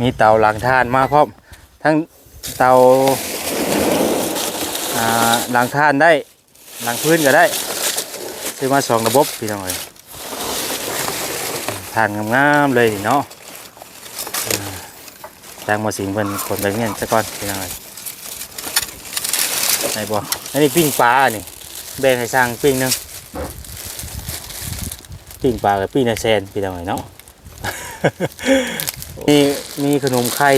มีเตาหลังทานมาพร้อมทั้งเตาหลังทานได้หลังพื้นก็ได้ซื้อมาสองระบบพี่น้องเอ้ยทานงามๆเลยเนาะอ่าจางมาสิงเพิ่นคนไปเงี้ยซะก่อนพี่น้องเอ้ยไหนบ่อันนี้ปิ้งปลานี่แบ่งให้สร้างปิ้งหนึงปิ้งปลากับปิ้งในแซนพี่น้องเอ้ยเนาะ มีมีขนมไข่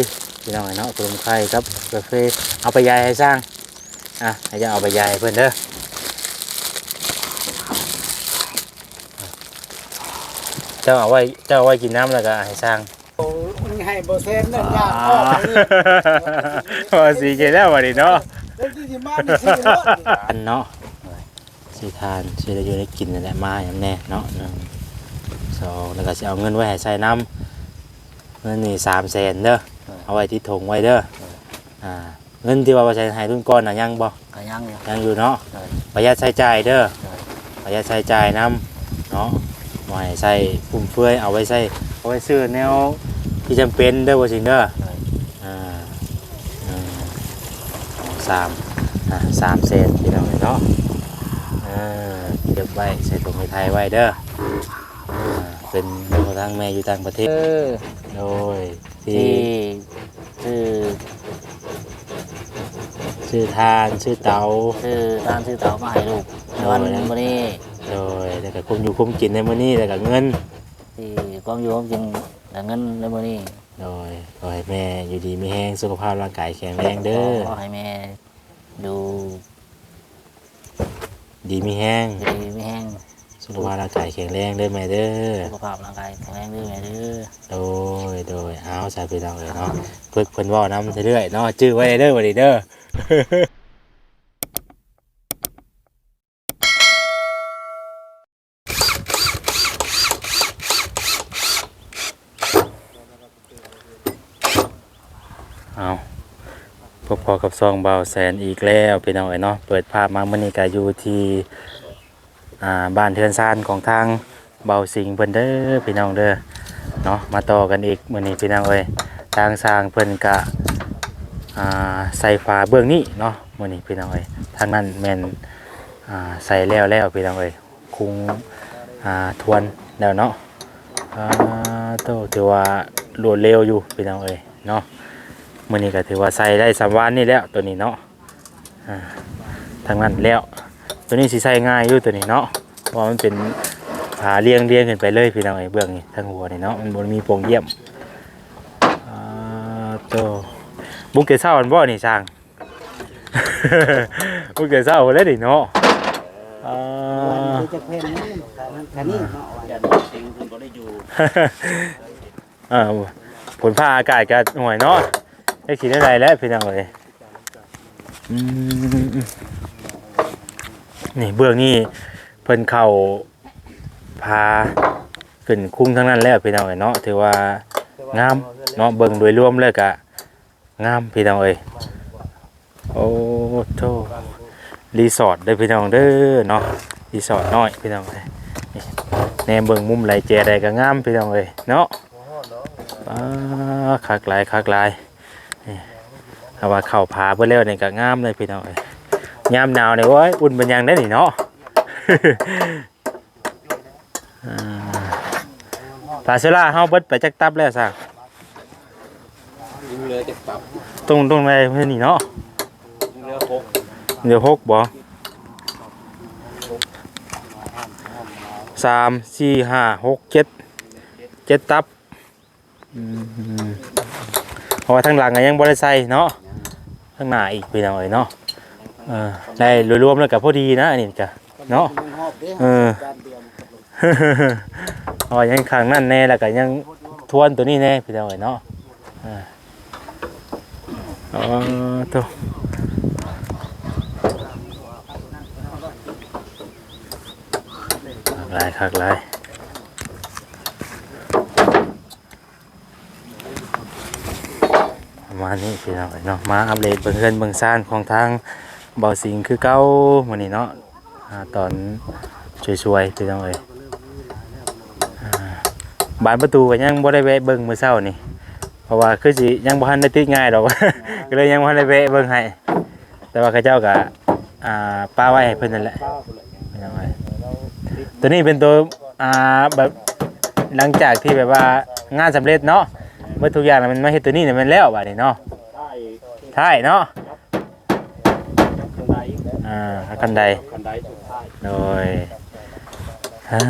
พี่น้องเอ้ยเนาะขนมไข่ครับกาแฟเอาไปยายให้สร้างอะให้จะเอาไปยายให้เพื่อนเด้อเจ้าเอาไว้เจ้าเอาไว้กินน้ำแล้วก็ให้สร้างโอ้มันให้บ่เซนนั่นยากออกเลยพอสีเกแล้ววันนี้เนาะเดี๋ยวที่สิมานี่สิรถอันเนาะสีทานสีได้อยู่ได้กินนั่นแหละมาอย่างแน่เนาะหนึ่งสองแล้วก็จะเอาเงินไว้ให้ใส่น้ำ เงินนี่สามแสนเด้อเอาไว้ที่ถงไว้เด้ออ่าเงินที่ว่าว่าใช้ให้รุ่นก้อนน่ะยังบ่ก็ยังอยู่ยังอยู่เนาะใช่ประหยัดใช้จ่ายเด้อใช่ประหยัดใช้จ่ายน้ำเนาะบ่ให้ใส่ฟุ่มเฟือยเอาไว้ใส่เอาไว้ซื้อแนวที่จำเป็นเด้อว่าสิงเด้อใช่อ่าหนึ่งสองสามอ่าสามเซนพี่น้องเนาะอ่าเก็บไว้ใส่ถุงไทยไว้เด้ออ่า เป็นแม่ทางแม่อยู่ต่างประเทศเออโดยที่ที่ชื่อชื่อทานชื่อเตาชื่อตามชื่อเต่ามาให้ลูกในวันนี้วันนี้โดยแล้วก็คุมอยู่คุมกินในมื้อนี้แล้วก็เงิน ที่ความอยู่ความจริงแต่เงินในมื้อนี้โดยขอให้แม่อยู่ดีมีแห้งสุขภาพร่างกายแข็งแรงเด้อขอให้แม่ดูดีมีแห้ง ดีไม่แห้ง สุขภาพร่างกายแข็งแรงเด้อแม่เด้อสุขภาพร่างกายแข็งแรงด้วยแม่เด้อโดยโดยเอาใส่ไปน้องเลยเนาะเพิ่นเพิ่นเว้านำเรื่อยๆเนาะจื้อไว้เด้อบัดนี้เด้อเอาพบพอกับซองเบาแสนอีกแล้วพี่น้องเอ้ยเนาะเปิดภาพมามื้อนี้ก็อยู่ที่ อ่าบ้านเทือนซานของทางเบาสิงเพิ่นเด้อพี่น้องเด้อเนาะมาต่อกันอีกมื้อนี้พี่น้องเอ้ยทางสร้างเพิ่นก็อ่าใส่ฝาเบื้องนี้เนาะมื้อนี้พี่น้องเอ้ยทางนั้นแม่นอ่าใส่แล้วแล้วพี่น้องเอ้ยคุงอ่าทวนแล้วเนาะอ่าโตถือว่ารวดเร็วอยู่พี่น้องเอ้ยเนาะมื่อนี้ก็ถือว่าใส่ได้สามวันนี่แล้วตัวนี้เนาะอ่าทางนั้นแล้ว ตัวนี้สิใส่ง่ายอยู่ตัวนี้เนาะเพราะว่ามันเป็นผาเรียงเรียงขึ้นไปเลยพี่น้องไอ้เบื้องนี่ทางหัวนี่เนาะมันบนมีโปร่งเยี่ยมอ่าตัวบุกเกศเศร้าอันบ่นี่ช่างบุกเกศเศร้าเลยดิเนาะอ่าจะเพ่นนี่คันนี้เนาะยันสิงคุณก็ได้อยู่อ่าผลผ้าอากาศก็ห่วยเนาะได้ขีดได้ไรแล้วพี่น้องเลยอืม นี่เบื้องนี่เพิ่นเข่าพาขึ้นคุ้งทั้งนั้นแล้วพี่น้องเอ้ยเนาะถือว่างามเนาะเบิ่งโดยรวมเลยกะงามพี่น้องเอ้ยโอ้โธ่รีสอร์ทเด้พี่น้องเด้อเนาะรีสอร์ทน้อยพี่น้องเอ้ยนี่แนมเบิ่งมุมไหลแจใดก็งามพี่น้องเอ้ยเนาะอ่าคักหลายคักหลายนี่เอาว่าเข่าผาเพื่อเร็วนี่ก็งามเลยพี่น้องเอ้ย ยามหนาวเนี่ยโอ้ยอุ่นเป็นหยังได้นี่เนาะอ่าปลาเซล่าเฮาเบิดไปจักตับแล้วซะยิงเรือจะปรับตรงตรงไหนเพื่อนนี่เนาะยิงเรือหกเดี๋ยวหกบ่สามสี่ห้าหกเจ็ดเจ็ดตับอืมเพราะว่าทั้งหลังก็ยังบ่ได้ใส่เนาะข้างหน้าอีกพี่น้องเอ้ยเนาะ เออได้รวมๆแล้วก็พอดีนะอันนี้ก็เนาะเออยมอ๋อยังข้างนั่นแน่แล้วก็ยังทวนตัวนี้แน่พี่น้องเอ้ยเนาะอ๋อตัวลายคักลายประมาณนี้พี่น้องเอ้ยเนาะมาอัปเดตเบิ่งเงินเบิ่งซ่านของทาง บาสิงคือเก้ามื้อนี้เนาะอ่าตอนช่วยๆพี่น้องเอ้ยบานประตูก็ยังบ่ได้แวะเบิ่งมื้อเช้านี่เพราะว่าคือสิยังบ่ทันได้ติดง่ายดอกก็เลยยังบ่ทันได้แวะเบิ่งให้แต่ว่าเขาเจ้าก็อ่าป้าไว้ให้เพิ่นนั่นแหละเป็นยังไงตัวนี้เป็นตัวอ่าแบบหลังจากที่แบบว่างานสำเร็จเนาะเมื่อทุกอย่างน่ะมันมาเฮ็ดตัวนี้เนี่ยมันแล้วบัดนี้เนาะได้ใช่เนาะ คันใด อ่า คันใดคันใดสุดท้ายโดยอ่า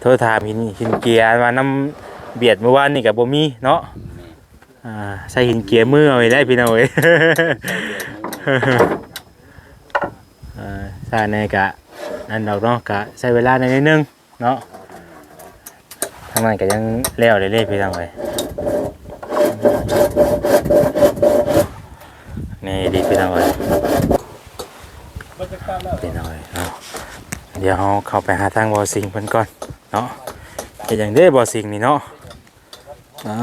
โทษถามหินหินเกียร์มาน้ำเบียดเมื่อวานนี่กับบ่มีเนาะอ่าใส่หินเกียร์มือเอาไว้ได้พี่น้องเอ้ยอ่าใช่ในกะนั่นดอกเนาะกะใช้เวลาในนิดนึงเนาะทางนั้นก็ยังเลี้ยวเรื่อยๆพี่น้องเอ้ย ดีพี่น้องเอ้ยบรรยากาศแล้วพี่น้องเอ้ยเนาะเดี๋ยวเราเข้าไปหาทางบอสิงเพิ่นก่อนเนาะเฮ็ดหยังเด้บอสิงนี่เนาะอ่า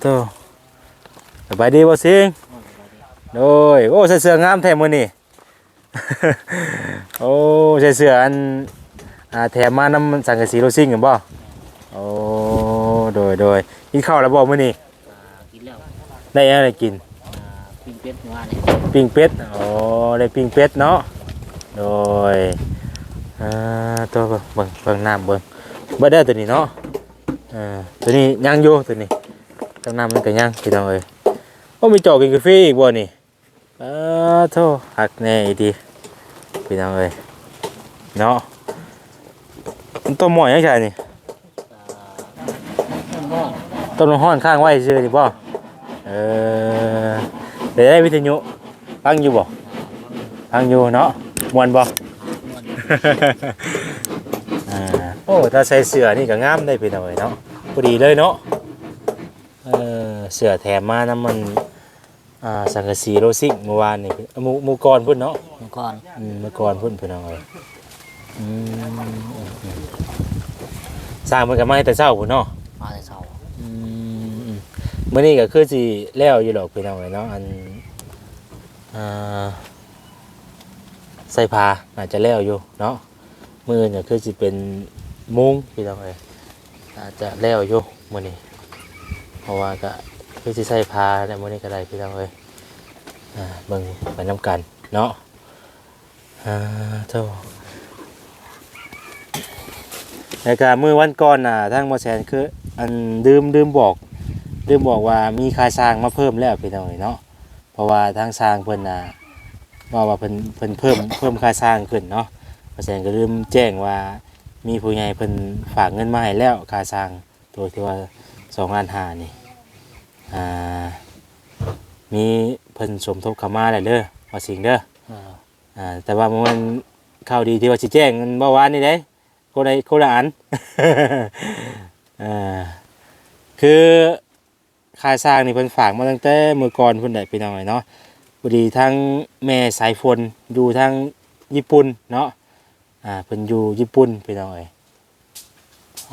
โตสบายดีบอสิงโดยโอ้ใส่เสื้องามแท้มื้อนี้โอ้ใส่เสื้ออันอ่าแถมมานำสังกะสีโรซิ่งกันบ่โอ้โดยโดยกินข้าวแล้วบ่มื้อนี้อ่ากินแล้วได้อะไรกินอ่า ปิ้งเป็ดเมื่อวานนี่ปิ้งเป็ดโอ้ได้ปิ้งเป็ดเนาะโดยอ่าตัวเบิ่งเบิ่งเบิ่งน้ำเบิ่งบ่ได้ตัวนี้เนาะอ่าตัวนี้ย่างอยู่ตัวนี้ตั้งน้ำมันก็ย่างพี่น้องเอ้ยโอ้มีจอกกินกาแฟอีกบ่นี่เออโธ่หักแน่อีดีพี่น้องเอ้ยเนาะมันต้มหม้อยังไงนี่ต้นห้องต้มน้ำร้อนข้างไว้ซื่อนี่บ่เออ เดี๋ยวได้วิทยุฟังอยู่บ่ฟังอยู่เนาะม่วนบ่ อ่าโอ้ถ้าใส่เสื้อนี่ก็งามได้พี่น้อยเนาะพอดีเลยเนาะเออเสื้อแถมมาน้ำมันอ่าสังกะสีโรซิ่งเมื่อวานนี่เอ่อหมูหมูกรพุ่นเนาะเมื่อก่อน อืมเมื่อก่อนพุ่นพี่น้องเอ้ยอืมอืมสร้างมันก็มาให้แต่เช้าพุ่นเนาะมาแต่เช้าอืมอืม มื้อนี้ก็คือสิแล้วอยู่ดอกพี่น้องเอ้ยเนาะอันอ่าใส่ผ้าอาจจะแล้วอยู่เนาะมือเนี่ยคือสิเป็นมุ้งพี่น้องเอ้ยอาจจะแล้วอยู่มื้อนี้เพราะว่าก็คือสิใส่ผ้าแล้วมื้อนี้ก็ได้พี่น้องเอ้ยอ่าเบิ่งไปนํกันเนาะอ่าโธ่แล้วก็มือวันก่อนน่ะทางมอแสนคืออันดื่มดื่มบอก ดื่มบอกว่ามีค่าสร้างมาเพิ่มแล้วพี่น้องเนาะเพราะว่าทางสร้างเพิ่นน่ะว่าว่าเพิ่นเพิ่นเพิ่มเพิ่มค่าสร้างขึ้นเนาะเพราะฉะนั้นก็ลืมแจ้งว่ามีผู้ใหญ่เพิ่นฝากเงินมาให้แล้วค่าสร้างตัวที่ว่า2ล้าน5นี่อ่ามีเพิ่นสมทบเข้ามาแล้วเด้อว่าสิ่งเด้อเอออ่าแต่ว่ามันข่าวดีที่ว่าสิแจ้งมันเมื่อวานนี่เด้คนใดคนละอันอ่าคือ ค่าสร้างนี่เพิ่นฝากมาตั้งแต่เมื่อก่อนเพิ่นได้พี่น้องเนาะพอดีทั้งแม่สายฝนอยู่ทางญี่ปุ่นเนาะอ่าเพิ่นอยู่ญี่ปุ่นพี่น้องไอ้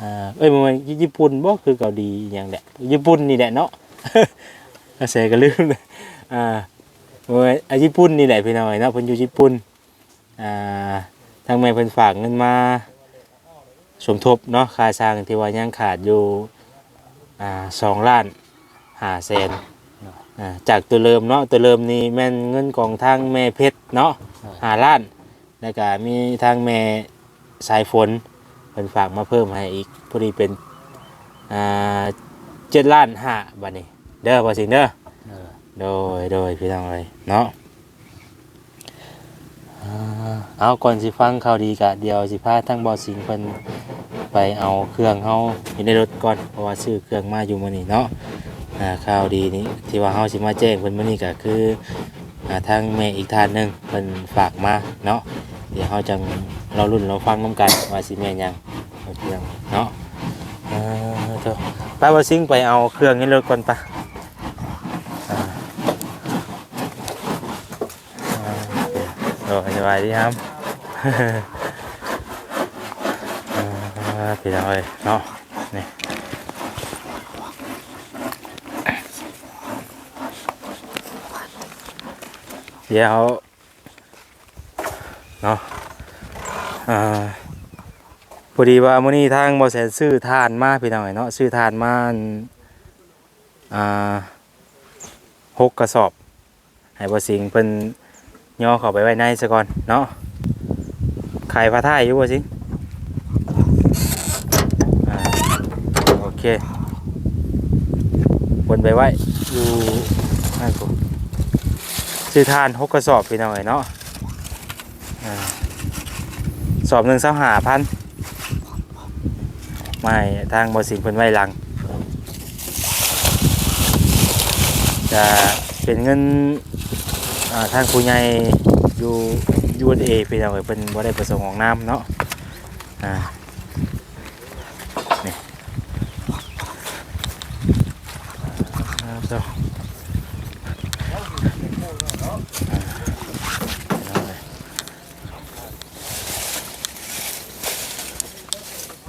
อ่าเอ้ยมันญี่ปุ่นบ่คือเกาหลีอย่างแหละญี่ปุ่นนี่แหละเนาะอาเสก็ลืมเลยอ่าโอ้ยอญี่ปุ่นนี่แหละพี่น้อยเนาะเพิ่นอยู่ญี่ปุ่นอ่าทางแม่เพิ่นฝากเงินมาสมทบเนาะค่าสร้างที่ว่ายังขาดอยู่อ่าสองล้าน ห้าแสนอ่าจากตัวเริ่มเนาะตัวเริ่มนี่แม่นเงินของทางแม่เพชรเนาะห้าล้านแล้วก็มีทางแม่สายฝนเพิ่นฝากมาเพิ่มให้อีกพอดีเป็นอ่าเจ็ดล้านห้าบาทนี้เด้อพอสิงเด้อเออโดยโดยพี่น้องเลยเนาะอ่าเอาก่อนสิฟังข่าวดีกะเดียวสิพาทั้งบอสิงเพิ่นไปเอาเครื่องเฮาอยู่ในรถก่อนเพราะว่าซื้อเครื่องมาอยู่มื้อนี้เนาะ อ่าข่าวดีนี้ที่ว่าเฮาสิมาแจ้งเพิ่นมื้อนี้ก็คืออ่าทางแม่อีกท่านหนึงเพิ่นฝากมาเนาะเดี๋ยวเฮาจังเรารุ่นเราฟังนํกันว่าสิแม่นหยังเอาเครื่องเนาะอ่าเถอะไปบ่สิงไปเอาเครื่องในรถก่อนปะ rồi như vậy đi ham à, thì rồi nó nè giao nó à, พอ เดี๋ยวเนาะอ่ามื้อนี้ทางบ่แสนซื้อทานมาพี่น้องเนาะซื้อทานมาอ่าหกกระสอบ ให้บ่สิงเพิ่นย่อเข้าไปไว้ในซะก่อนเนาะขายผ้าท้ายอยู่บ่สิงโอเควนไปไว้อยู่นั่นกู ซื้อทานหกกระสอบพี่น้องเนาะสอบหนึ่งเส้าหาพันไม่ทางบสิงเพิ่นไว้หลัง จะเป็นเงินทางผู้ใหญ่อยู่ยูเอพี่น้องเอ้ยเพิ่นบ่ได้ประสงค์ออกนามเนาะอ่านี่อ่าเจ้าอ่าเอาเลย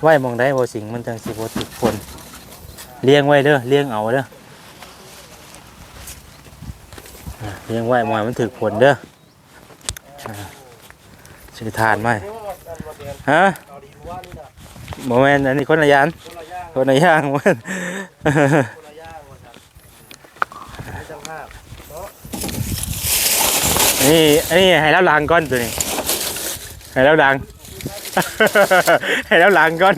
ไว้มองได้บ่สิงมันจังสิบ่ติดฝนเลี้ยงไว้เด้อเลี้ยงเอาเด้อเลี้ยงไว้หมอยมันถึกผลเด้ออ่ทานไหมฮะโมเมนต์อันนี้คนละยานคนละย่างคนละย่างมันนี่อันนี้ให้แล้วล้างก้อนตัวนี้ให้แล้วล้าง ให้แล้วล้างก้อน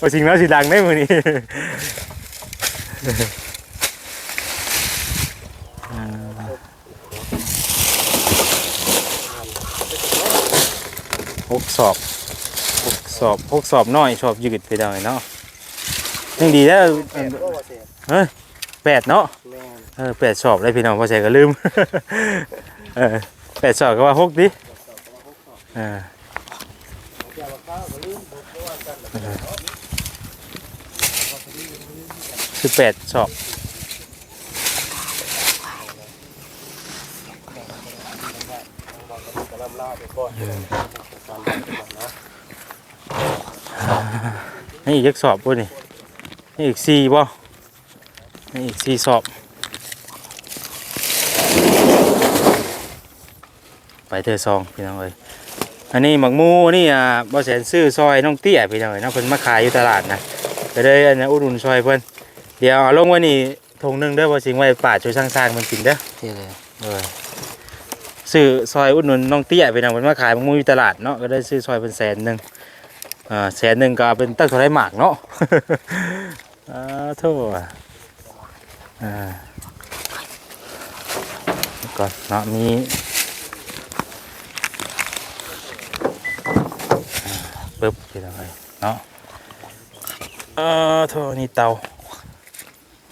ว่าสิ่งแล้วสิล้างได้มือนี้หกสอบหกสอบหกสอบน้อยสอบยืดไปได้เนาะยังดีแล้วแปดก็ว่าเสียแปดเนาะแม่นเออแปดสอบเลยพี่น้องพอใส่ก็ลืมเออแปดสอบก็ว่าหกดิเออ เจ้าว่าข้าวก็ลืมบ่เพราะว่า กันน่ะคือแปดสอบกนี่อีกสอบป่ะนี่นี่อีกสี่ป่ะนี่อีกสี่สอบ ไปเธอซองพี่น้องเอ้ย อันนี้หมักหมูนี่อะบ่แสนซื้อซอยน้องเตี้ยพี่น้องเอ้ยเนาะเพิ่นมาขายอยู่ตลาดนะก็เลยอันนี้อุดหนุนซอยเพิ่นเดี๋ยวเอาลงไว้นี่ทงหนึงเด้อบ่สิงไว้ป่าช่วยสร้างๆมันกินเด้อที่เลยเออซื้อซอยอุดหนุนน้องเตี้ยพี่น้องเพิ่นมาขายหมักหมูอยู่ตลาดเนาะก็ได้ซื้อซอยเพิ่นแสนหนึงอ่าแสนหนึงก็เอาเป็นตั้งเท่าไรหมากเนาะอ่าโทษอะอ่าก่อนเนาะมี ปึ๊บพี่น้องเอ้ยเนาะเออโทษนี่เตา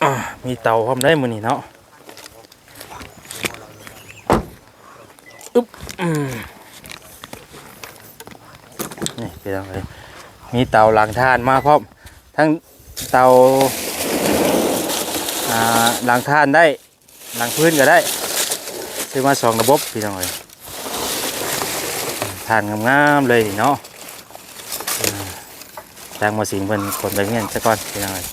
อ่ามีเตาพร้อมได้มือนี่เนาะอึ๊บอืมนี่พี่น้องเอ้ยมีเตาหลังทานมาพร้อมทั้งเตาอ่าหลังทานได้หลังพื้นก็ได้ซื้อมาสองระบบพี่น้องเอ้ยทานงามๆเลยเนาะ ทางมาสิงเพิ่นคนไปเงี้ยซะก่อนพี่น้องเอ้ย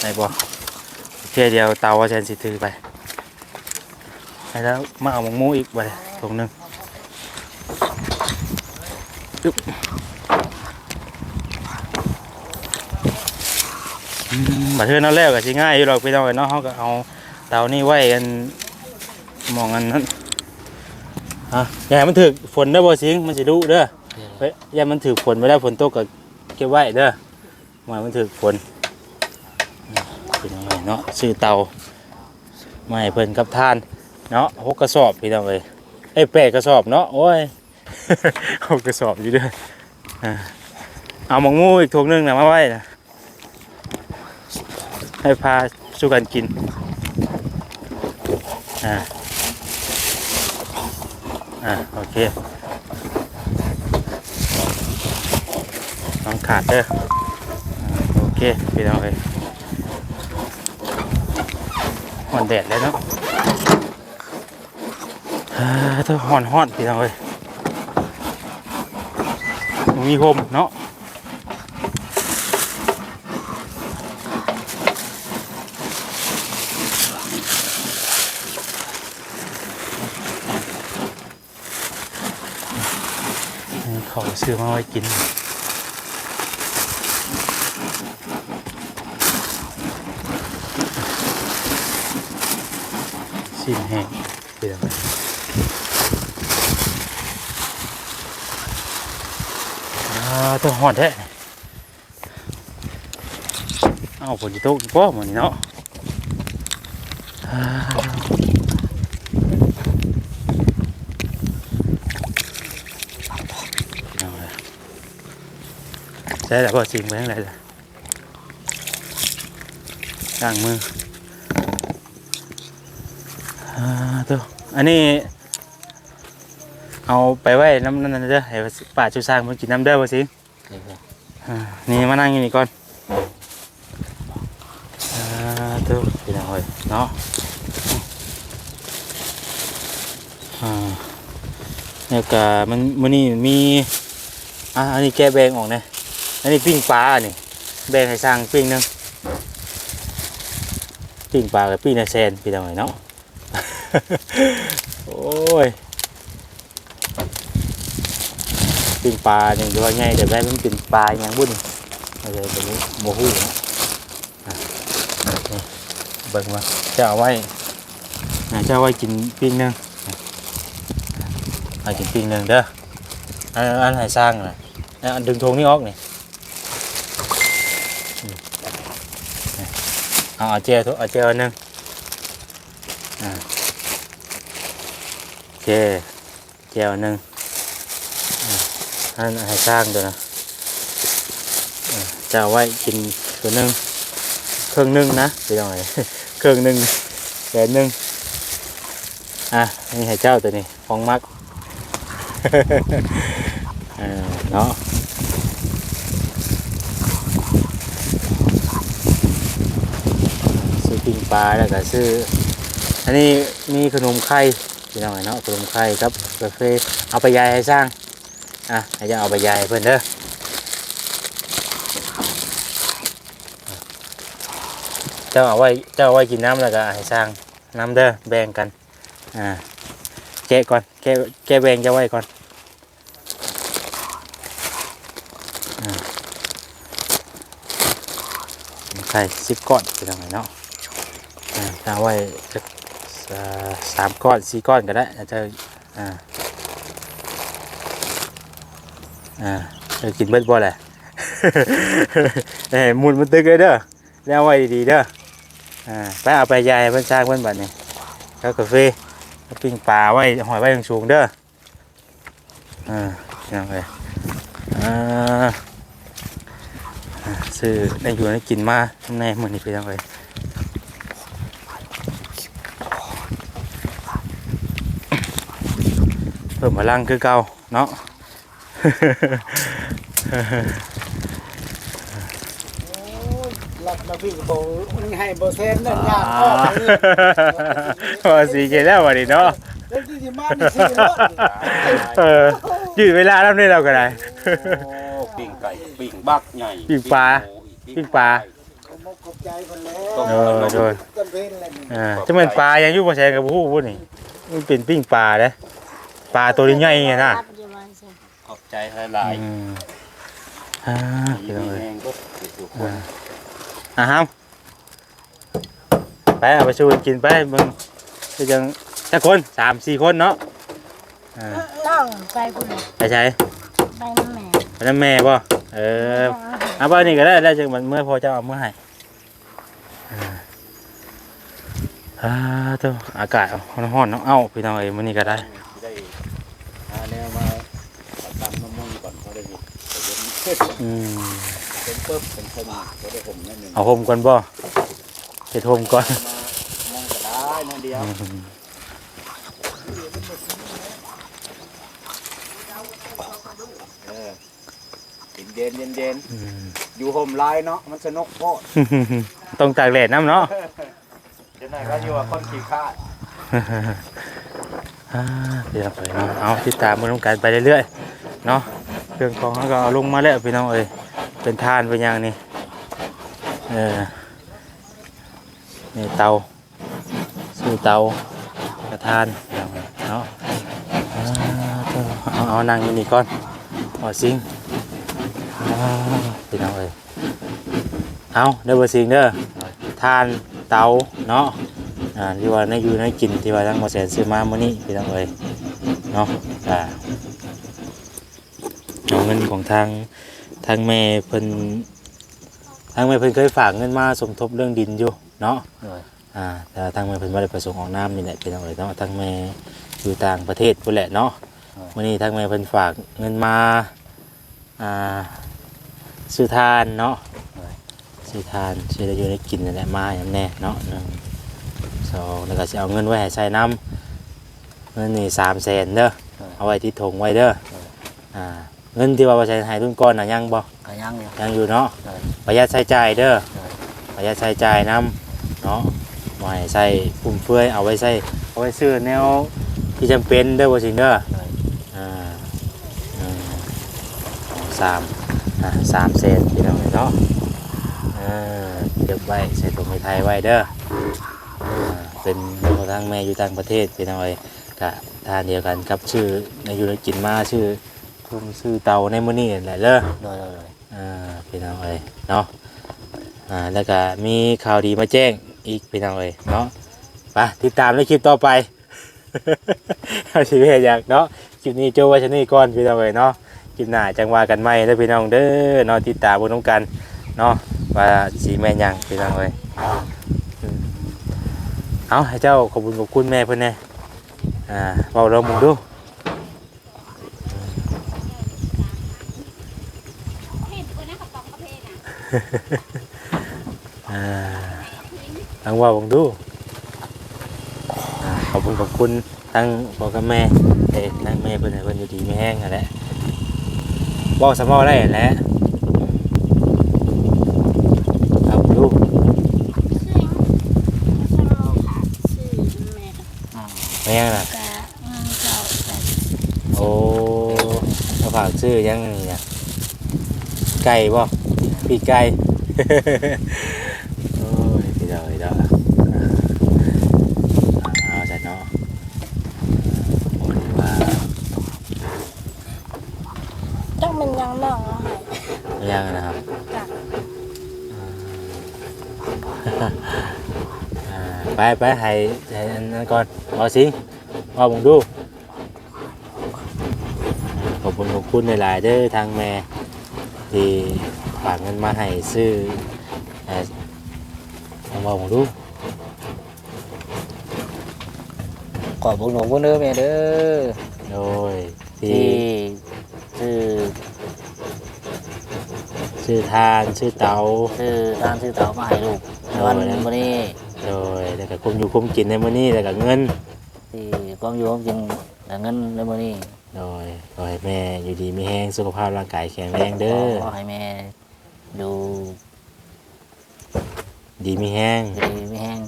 ไหนบ่อเคเดียวเตาว่าแทนสิถือไปไปแล้วมาเอาหมกหมูอีกไปถุงหนึงจึ๊บมบัดเทือนั้นแล้วก็สิง่ายอยู่หรอกพี่น้องเนาะเฮาก็เอาเตานี่ไว้กันมองอันนั้นฮะอย่าให้มันถึกฝนเด้บ่สิงมันสิดุเด้อ เฮ้ยอย่ามันถือฝนไม่ได้ฝนตกก็เก็บไว้เด้อมามันถือฝนอืมเป็นยังไงเนาะซื้อเตาไม่เพิ่นกับทานเนาะหกกระสอบพี่น้องเลยไอ้แปดกระสอบเนาะโอ้ยหกกระสอบอยู่ด้วยเอาหมองงูอีกถุงนึงนะมาไว้นะให้พาสู้กันกินอ่าอ่าโอเค น้องขาดเด้อโอเคพี่น้องเอ้ยหอนแดดเลยเนาะถ้าหอนหอนพี่น้องเอ้ยมีโฮมเนาะเขาซื้อมาไว้กิน สิ้นแห้งเปลี่ยนไปต้องหอดแท้เอาผลจิต๊ะป้อมันนี่เนาะใช่แล้วก็จริงไปทั้งไรเลยล้างมือ ตัวอันนี้ เอาไปไว้น้ำนั่นนะเด้อให้ป่าชูสร้างมันกินน้ำเด้อว่สินี่มานั่งอยู่นี่ก่อนอ่าตัวพี่น้องเอ้ยเนาะอ่าแล้วก็มันมันนี่มีอ่าอันนี้แกแบงออกนี่ยอันนี้ปิ้งปลาอันนี่แบงให้สร้างปิ้งหนึงปิ้งปลากับปิ้งในแซนพี่น้องเอ้ยเนาะ โอ้ยปิ้งปลาเนี่ยตัวใหญ่แต่แม่มันเป็นปลาอย่างบุ่นอะไรแบบนี้โมหูนะอะนี่เบิ่งว่าจะเอาไว้อะจะเอาไว้กินปิ้งหนึงอะเอากินปิ้งหนึงเด้ออันอันให้สร้างนะอะอันดึงธงนี่ออกนี่อืมอะเอาเอาเจลเอาเจลอันหนึงอะ เจเจลนหนึงอันให้สร้างตัวนะจะเอาไว้กินตัวหนึงเครื่องหนึงนะไปหน่อยเครื่องหนึงแสนหนึงอะนี่ให้เจ้าตัวนี้ของมักเออเนาะซื้อปิ้งปลาแล้วก็ซื้ออันนี้มีขนมไข่ พี่น้องเนาะขนมไข่ครับกาแฟเอาไปยายให้สร้างอะให้จะเอาไปยายให้เพื่อนเด้อเจ้าเอาไว้เจ้าเอาไว้กินน้ำแล้วก็ให้สร้างน้ำเด้อแบ่งกันอ่าแกะก่อนแกะแกะแบ่งจะไว้ก่อนอ่าไข่สิบก้อนเป็นยังไงเนาะอ่าเอาไว้สั กสาสามก้อนสี่ก้อนก็ได้อาจจะอ่าอ่าเออกินเบิดบ่แหละเอ้หมุนมันตึกเลยเด้อแล้วไว้ดีๆเด้ออ่าไปเอาไปยายเพิ่นสร้างเพิ่นบัดนี้แล้วกาแฟปิ้งปลาไว้หอยไว้สูงๆเด้ออ่ายังไงอ่าอ่าซื้อได้อยู่ได้กินมาทำไงมื้อนี้เป็นยังไง พิ่มพลังคือเก่าเนาะหลับมาพี่ก็บอกมึงให้บ่เซนนั่นยากออกเลยพอสีเกแล้ววันนี้เนาะแล้วที่สิมานี่สิรถเออยืดเวลาแล้วนี่เราก็ได้โอ้ปิ้งไก่ปิ้งบักใหญ่ปิ้งปลาหมูอีกปิ้งปลาขอบคุณขอบใจเพิ่นแล้วเออโดยจำเป็นอะไรนี่อ่าจะเป็นปลายังอยู่บ่ใช่กับผู้พูดนี่มันเป็นปิ้งปลาเด้ ปลาตัวใหญ่ๆไงนะขอบใจหลายอืมอ่าๆเดี๋ยวเลยแห้งก็ทุกคนอ่าฮะไปเอาไปช่วยกินไปมึงจะยังจักคนสามสี่คนเนาะอ่าน้องไปคุณไปใช้ไปน้ำแม่ไปน้ำแม่ป่ะเออเอาไปนี่ก็ได้ได้จังมันเมื่อพอจะเอืมเป็นเพิ่มเป็นเพิ่มก็ได้ผมนั่นหนึ่งเอาโฮมก่อนบ่ไปโฮมก่อนมองก็ได้นั่นเดียวอืมเออเย็นเย็นเย็นอืมๆอยู่โฮมไลน์เนาะมันสนุกโคตรต้องตากแดดน้ำเนาะเดี๋ยวไหนก็อยู่กับคนขี้ข้าดอ่าเดี๋ยวไปเนาะเอาติดตามมือน้ำกันไปเรื่อยๆเนาะเค รื่องของเขาก็เอาลงมาแล้วพี่น้องเอ้ยเป็นทานเป็นอย่างนี้เออนี่เตาซื้อเตากระทานเนาะเอาเอานั่งอยู่นี่ก่อนบ่สิงอ่าพี่น้องเอ้ยเอาเด้อบ่สิงเด้อทานเตาเนาะอ่าที่ว่าในอยู่ในกินที่ว่าทั้งบ่แสนซื้อมามื้อนี้พี่น้องเอ้ยเนาะอ่า ของทางทางแม่เพิ่นทางแม่เพิ่นเคยฝากเงินมาสมทบเรื่องดินอยู่เนาะโดยอ่าแต่ทางแม่เพิ่นบ่ได้ประสงค์ออกน้ำนี่แหละเป็นเอาไว้เนาะทางแม่อยู่ต่างประเทศพุ่นแหละเนาะวันนี้ทางแม่เพิ่นฝากเงินมาอ่าซื้อทานเนาะซื้อทานซื้อได้อยู่ได้กินนั่นแหละมาอย่างแน่เนาะหนึ่งสองแล้วก็สิเอาเงินไว้ให้ใช้น้ำเงินนี่สามแสนเด้อเอาไว้ที่ถงไว้เด้ออ่า เงินที่ว่าว่าใช้ให้รุ่นก้อนน่ะยังบ่ก็ยังอยู่ ยังอยู่เนาะได้ ประหยัดใช้จ่ายเด้อได้ประหยัดใช้จ่ายน้ำเนาะบ่ให้ใส่ฟุ่มเฟือยเอาไว้ใส่เอาไว้ซื้อแนวที่จำเป็นเด้อบ่สิเด้อ ได้อ่าหนึ่งสองสามอ่าสามเซนพี่น้องเนาะอ่าเก็บไว้ใส่ถุงไทยไว้เด้ออ่าเป็นเรื่องของทางแม่อยู่ต่างประเทศพี่น้องเอ้ยกะทานเดียวกันกับชื่อในอยู่ในกินมาชื่อ ทุ่งชื่อเตาในมื้อนี้นั่นแหละเด้อโดยโดยโดยอ่าพี่น้องเอ้ยเนาะอ่าแล้วก็มีข่าวดีมาแจ้งอีกพี่น้องเอ้ยเนาะไปติดตามในคลิปต่อไป เอาชีวิตอยากเนาะคลิปนี้โจไว้ชนี่ก่อนพี่น้องเอ้ยเนาะคลิปหน้าจังว่ากันใหม่เด้อพี่น้องเด้อเนาะติดตามบนน้องกันเนาะว่าสีแม่นหยังพี่น้องเอ้ยอืมเอาให้เจ้าขอบคุณขอบคุณแม่เพิ่นแน่อ่าเว้าเราหมุงดู อ่า ทางว่าผมดูอขอบคุณขอบคุณทั้งพ่อกับแม่เอ้ทั้งแม่เพิ่นเพิ่นอยู่ดีไม่แห้งนั่นแหละบอสมอได้แหละเอาดูชื่อสโลค่ะชื่อแม่อ่าไม่ยังนะโอ้ฝากซื้อยังนี่นะไก่บ่ ปีกไก่ โอ้ยพี่ดอยดอกเอาจัดเนาะโอ้ยว่าจักมันยังน้องเอาให้ไม่ยังนะครับจ้ะอ่าไปไปให้ให้อันนั้นก่อนรอสิรอผมดูอ่าขอบคุณขอบคุณหลายๆเด้อทางแม่ที่ ฝากเงินมาให้ซื้อเอ่อลองบอกผมดูขอบคุณหลวงพ่อเด้อแม่เด้อโดยที่ที่ชื่อชื่อทานชื่อเตา ชื่อทานชื่อเต่ามาให้ลูกในวันวันนี้โดยแล้วก็คุมอยู่คุมกินในมื้อนี้แล้วก็เงิน ที่ความอยู่ความจริงแต่เงินในวันนี้โดยขอให้แม่อยู่ดีมีแห้งสุขภาพร่างกายแข็งแรงเด้อขอให้แม่ ดูดีมีแห้งดีไม่แห้ง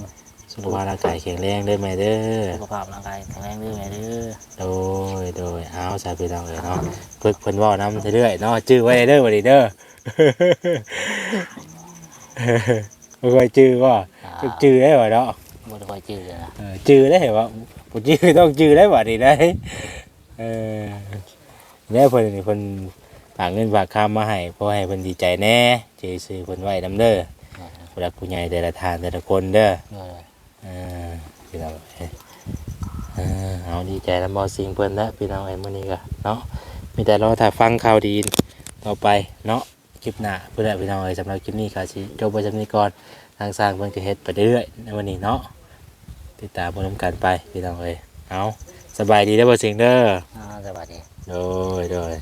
สุขภาพร่างกายแข็งแรงเด้อแม่เด้อ สุขภาพร่างกายแข็งแรงเด้อแม่เด้อโดย โดยเอาใส่ไปน้องเลยเนาะฝึกเพิ่นเว้านำเรื่อยๆเนาะจื้อไว้เด้อบัดนี้เด้อ บ่ค่อยจื้อว่าอ่าจื้อได้บ่เนาะบ่ได้ค่อยจื้อนะเออจื้อได้เหรอวะบ่จื้อต้องจื้อได้บัดนี้ได้เออแล้วเพิ่นนี่เพิ่น ฝากเงินฝากคำมาให้เพราะให้เพิ่นดีใจแน่จื้อซื้อเพิ่นไว้นำเด้อผู้รักผู้ใหญ่แต่ละทานแต่ละคนเด้อเอออ่าพี่น้องเอ้ยอ่าเอาดีใจแล้วมอสิงเพิ่นแล้วพี่น้องไอ้มื้อนี้ก็เนาะมีแต่รอถ้าฟังข่าวดีต่อไปเนาะคลิปหน้าเพื่อนแหละพี่น้องเอ้ยสำหรับคลิปนี้ก็สิจบไว้จำนี้ก่อนทางสร้างเพิ่นก็เฮ็ดไปเรื่อยๆในวันนี้เนาะติดตามพร้อมกันไปพี่น้องเอ้ยเอาสบายดีเด้อบ่สิงเด้ออ่าสวัสดีโดยโดย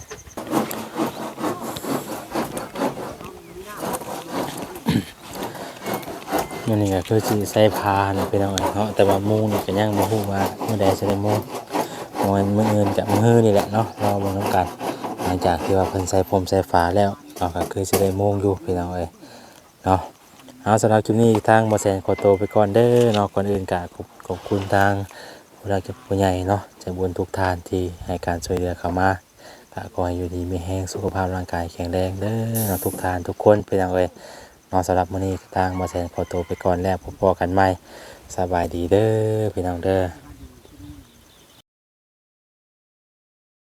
มันนี่ก็คือสิใส่พาเนี่ยเป็นเอาไว้เนาะแต่ว่ามูนี่ก็ยังบ่ฮู้ว่าเมื่อใดสิได้มูมันมื้ออื่นกับมื้อนี่แหละเนาะรอเบิ่งนํกัน หลังจากที่ว่าเพิ่นใส่ผมใส่ฝาแล้วก็ก็คือสิได้มูอยู่พี่น้องเอ้ยเนาะเอาสำหรับคลิปนี้ทางบ่แซนขอตัวไปก่อนเด้อเนาะก่อนอื่นก็ขอบขอบคุณทางผู้รักผู้ใหญ่เนาะใจบุญทุกทานที่ให้การช่วยเหลือเข้ามาก็ขอให้อยู่ดีมีแรงสุขภาพร่างกายแข็งแรงเด้อเนาะทุกทานทุกคนพี่น้องเอ้ย นอนสำหรับมื้อนี้ทางมาแซนขอตัวไปก่อนแล้วพบกันใหม่สบายดีเด้อพี่น้องเด้อ